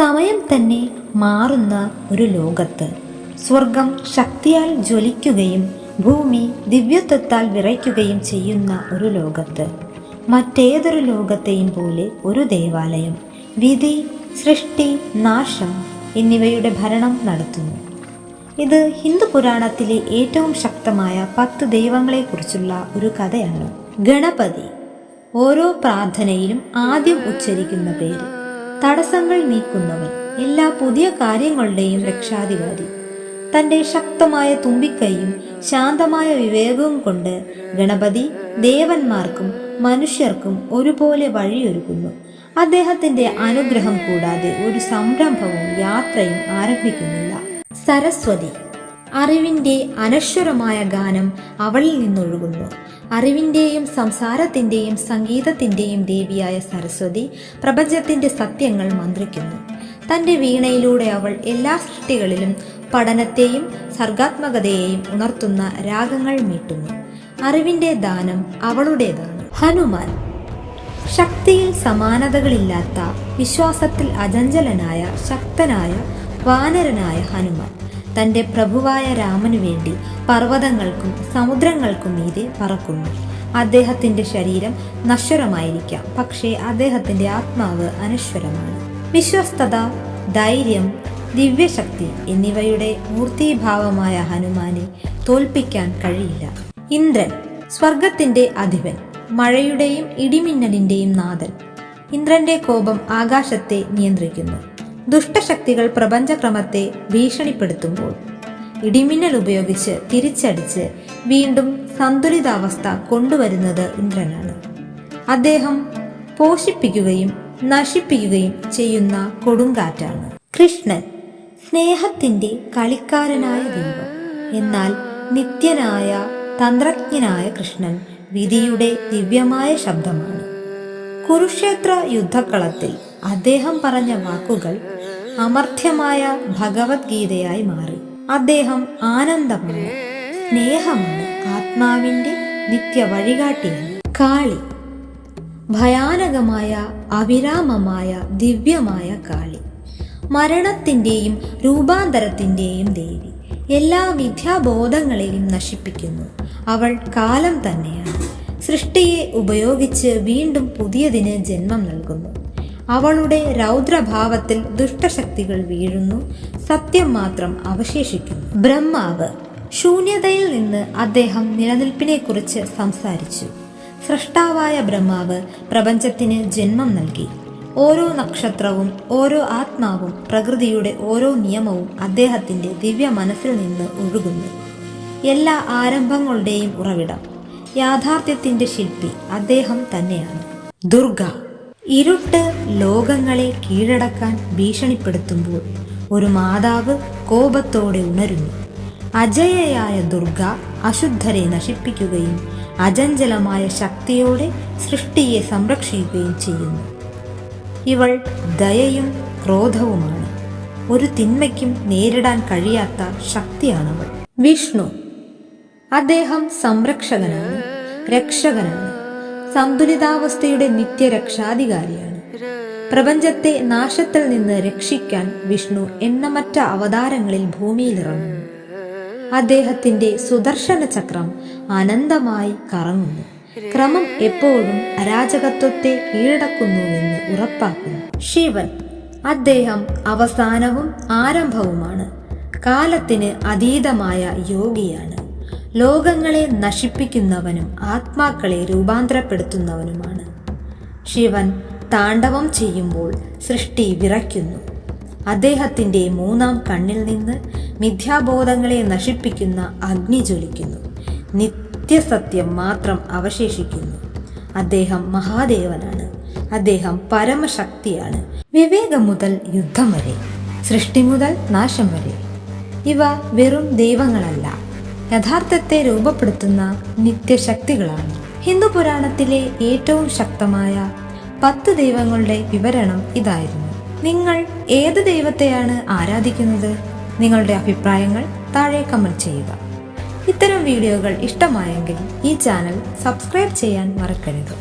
സമയം തന്നെ മാറുന്ന ഒരു ലോകത്ത്. സ്വർഗം ശക്തിയാൽ ജ്വലിക്കുകയും ഭൂമി ദിവ്യത്വത്താൽ വിറയ്ക്കുകയും ചെയ്യുന്ന ഒരു ലോകത്ത്. മറ്റേതൊരു ലോകത്തെയും പോലെ ഒരു ദേവാലയം. വിധി സൃഷ്ടി നാശം എന്നിവയുടെ ഭരണം നടത്തുന്നു. ഇത് ഹിന്ദു പുരാണത്തിലെ ഏറ്റവും ശക്തമായ പത്ത് ദൈവങ്ങളെക്കുറിച്ചുള്ള ഒരു കഥയാണ്. ഗണപതി. ഓരോ പ്രാർത്ഥനയിലും ആദ്യം ഉച്ചരിക്കുന്ന പേര്. തടസ്സങ്ങൾ നീക്കുന്നവൻ എല്ലാ പുതിയ കാര്യങ്ങളുടെയും രക്ഷാധികാരി. തന്റെ ശക്തമായ തുമ്പിക്കൈയും ശാന്തമായ വിവേകവും കൊണ്ട് ഗണപതി ദേവന്മാർക്കും മനുഷ്യർക്കും ഒരുപോലെ വഴിയൊരുക്കുന്നു. അദ്ദേഹത്തിന്റെ അനുഗ്രഹം കൂടാതെ ഒരു സംരംഭവും യാത്രയും ആരംഭിക്കുന്നില്ല. സരസ്വതി. അറിവിന്റെ അനശ്വരമായ ഗാനം അവളിൽ നിന്നൊഴുകുന്നു. അറിവിന്റെയും സംസാരത്തിന്റെയും സംഗീതത്തിന്റെയും ദേവിയായ സരസ്വതി പ്രപഞ്ചത്തിന്റെ സത്യങ്ങൾ മന്ത്രിക്കുന്നു. തന്റെ വീണയിലൂടെ അവൾ എല്ലാ സൃഷ്ടികളിലും പഠനത്തെയും സർഗാത്മകതയെയും ഉണർത്തുന്ന രാഗങ്ങൾ മീട്ടുന്നു. അറിവിന്റെ ദാനം അവളുടേതാണ്. ഹനുമാൻ. ശക്തിയിൽ സമാനതകളില്ലാത്ത വിശ്വാസത്തിൽ അചഞ്ചലനായ ശക്തനായ വാനരനായ ഹനുമാൻ. തന്റെ പ്രഭുവായ രാമനു വേണ്ടി പർവതങ്ങൾക്കും സമുദ്രങ്ങൾക്കും മീതെ പറക്കുന്നു. അദ്ദേഹത്തിന്റെ ശരീരം നശ്വരമായിരിക്കാം. പക്ഷേ അദ്ദേഹത്തിന്റെ ആത്മാവ് അനശ്വരമാണ്. വിശ്വസ്തത ധൈര്യം ദിവ്യശക്തി എന്നിവയുടെ മൂർത്തീഭാവമായ ഹനുമാനെ തോൽപ്പിക്കാൻ കഴിയില്ല. ഇന്ദ്രൻ സ്വർഗത്തിന്റെ അധിപൻ മഴയുടെയും ഇടിമിന്നലിന്റെയും നാഥൻ. ഇന്ദ്രന്റെ കോപം ആകാശത്തെ നിയന്ത്രിക്കുന്നു. ദുഷ്ടശക്തികൾ പ്രപഞ്ചക്രമത്തെ ഭീഷണിപ്പെടുത്തുമ്പോൾ ഇടിമിന്നൽ ഉപയോഗിച്ച് തിരിച്ചടിച്ച് വീണ്ടും സന്തുലിതാവസ്ഥ കൊണ്ടുവരുന്നത് ഇന്ദ്രനാണ്. അദ്ദേഹം പോഷിപ്പിക്കുകയും നശിപ്പിക്കുകയും ചെയ്യുന്ന കൊടുങ്കാറ്റാണ്. കൃഷ്ണൻ സ്നേഹത്തിന്റെ കളിക്കാരനായ ദൈവം. എന്നാൽ നിത്യനായ തന്ത്രജ്ഞനായ കൃഷ്ണൻ വിധിയുടെ ദിവ്യമായ ശബ്ദമാണ്. കുരുക്ഷേത്ര യുദ്ധക്കളത്തിൽ അദ്ദേഹം പറഞ്ഞ വാക്കുകൾ അമർത്യമായ ഭഗവത്ഗീതയായി മാറി. അദ്ദേഹം ആനന്ദമാണ് സ്നേഹമാണ് ആത്മാവിന്റെ നിത്യ വഴികാട്ടിയാണ് കാളി ഭയാനകമായ അവിരാമമായ ദിവ്യമായ കാളി. മരണത്തിന്റെയും രൂപാന്തരത്തിന്റെയും ദേവി എല്ലാ മിഥ്യാബോധങ്ങളെയും നശിപ്പിക്കുന്നു. അവൾ കാലം തന്നെയാണ്. സൃഷ്ടിയെ ഉപയോഗിച്ച് വീണ്ടും പുതിയതിന് ജന്മം നൽകുന്നു. അവളുടെ രൗദ്രഭാവത്തിൽ ദുഷ്ടശക്തികൾ വീഴുന്നു. സത്യം മാത്രം അവശേഷിക്കുന്നു. ബ്രഹ്മാവ് ശൂന്യതയിൽ നിന്ന് അദ്ദേഹം നിലനിൽപ്പിനെക്കുറിച്ച് സംസാരിച്ചു. സൃഷ്ടാവായ ബ്രഹ്മാവ് പ്രപഞ്ചത്തിന് ജന്മം നൽകി. ഓരോ നക്ഷത്രവും ഓരോ ആത്മാവും പ്രകൃതിയുടെ ഓരോ നിയമവും അദ്ദേഹത്തിന്റെ ദിവ്യ മനസ്സിൽ നിന്ന് ഒഴുകുന്നു. എല്ലാ ആരംഭങ്ങളുടെയും ഉറവിടം യാഥാർത്ഥ്യത്തിന്റെ ശില്പി അദ്ദേഹം തന്നെയാണ്. ദുർഗ ഇരുട്ട് ലോകങ്ങളെ കീഴടക്കാൻ ഭീഷണിപ്പെടുത്തുമ്പോൾ ഒരു മാതാവ് കോപത്തോടെ ഉണരുന്നു. അജയയായ ദുർഗ അശുദ്ധരെ നശിപ്പിക്കുകയും അജഞ്ചലമായ ശക്തിയോടെ സൃഷ്ടിയെ സംരക്ഷിക്കുകയും ചെയ്യുന്നു. ഇവൾ ദയയും ക്രോധവുമാണ്. ഒരു തിന്മയ്ക്കും നേരിടാൻ കഴിയാത്ത ശക്തിയാണവൾ. വിഷ്ണു. അദ്ദേഹം സംരക്ഷകനാണ് രക്ഷകനാണ്. സന്തുലിതാവസ്ഥയുടെ നിത്യരക്ഷാധികാരിയാണ്. പ്രപഞ്ചത്തെ നാശത്തിൽ നിന്ന് രക്ഷിക്കാൻ വിഷ്ണു എണ്ണമറ്റ അവതാരങ്ങളിൽ ഭൂമിയിലിറങ്ങുന്നു. അദ്ദേഹത്തിന്റെ സുദർശന ചക്രം അനന്തമായി കറങ്ങുന്നു. ക്രമം എപ്പോഴും അരാജകത്വത്തെ കീഴടക്കുന്നുവെന്ന് ഉറപ്പാക്കുന്നു. ശിവൻ അദ്ദേഹം അവസാനവും ആരംഭവുമാണ്. കാലത്തിന് അതീതമായ യോഗിയാണ്. ലോകങ്ങളെ നശിപ്പിക്കുന്നവനും ആത്മാക്കളെ രൂപാന്തരപ്പെടുത്തുന്നവനുമാണ്. ശിവൻ താണ്ഡവം ചെയ്യുമ്പോൾ സൃഷ്ടി വിറയ്ക്കുന്നു. അദ്ദേഹത്തിന്റെ മൂന്നാം കണ്ണിൽ നിന്ന് മിഥ്യാബോധങ്ങളെ നശിപ്പിക്കുന്ന അഗ്നി ജ്വലിക്കുന്നു. നിത്യസത്യം മാത്രം അവശേഷിക്കുന്നു. അദ്ദേഹം മഹാദേവനാണ്. അദ്ദേഹം പരമശക്തിയാണ്. വിവേകം മുതൽ യുദ്ധം വരെ സൃഷ്ടി മുതൽ നാശം വരെ. ഇവ വെറും ദൈവങ്ങളല്ല യഥാർത്ഥത്തെ രൂപപ്പെടുത്തുന്ന നിത്യശക്തികളാണ്. ഹിന്ദു പുരാണത്തിലെ ഏറ്റവും ശക്തമായ പത്ത് ദൈവങ്ങളുടെ വിവരണം ഇതായിരുന്നു. നിങ്ങൾ ഏത് ദൈവത്തെയാണ് ആരാധിക്കുന്നത്? നിങ്ങളുടെ അഭിപ്രായങ്ങൾ താഴെ കമന്റ് ചെയ്യുക. ഇത്തരം വീഡിയോകൾ ഇഷ്ടമായെങ്കിൽ ഈ ചാനൽ സബ്സ്ക്രൈബ് ചെയ്യാൻ മറക്കരുത്.